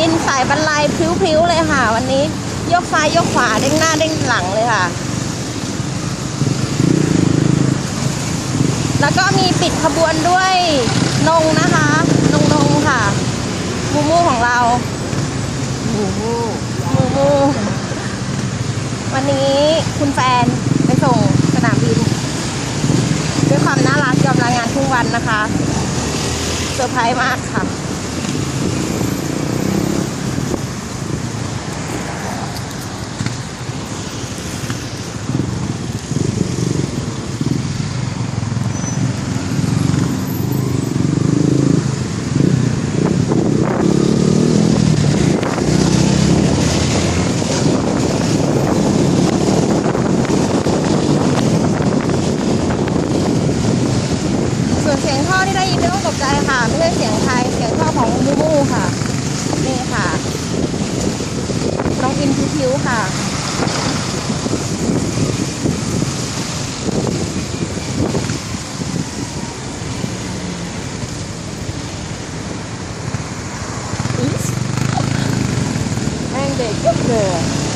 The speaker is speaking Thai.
อินสายบรรลัยพริ้วๆเลยค่ะ วันนี้ยกซ้ายยกขวาเด้งหน้าเด้งหลังเลยค่ะ แล้วก็มีปิดขบวนด้วยนงนะคะนงนงค่ะมูมูของเราหมูหมูมูมูวันนี้คุณแฟนไปส่งสนามบิน ด้วยความน่ารักยอมลางานทุกวันนะคะเซอร์ไพรส์มากค่ะ ท่อที่ได้ยินไม่ต้องตกใจค่ะ ไม่ใช่เสียงใครเสียงท่อของมูมูค่ะ นี่ค่ะ น้องอินพิวค่ะแห้งเด็กยุบเลย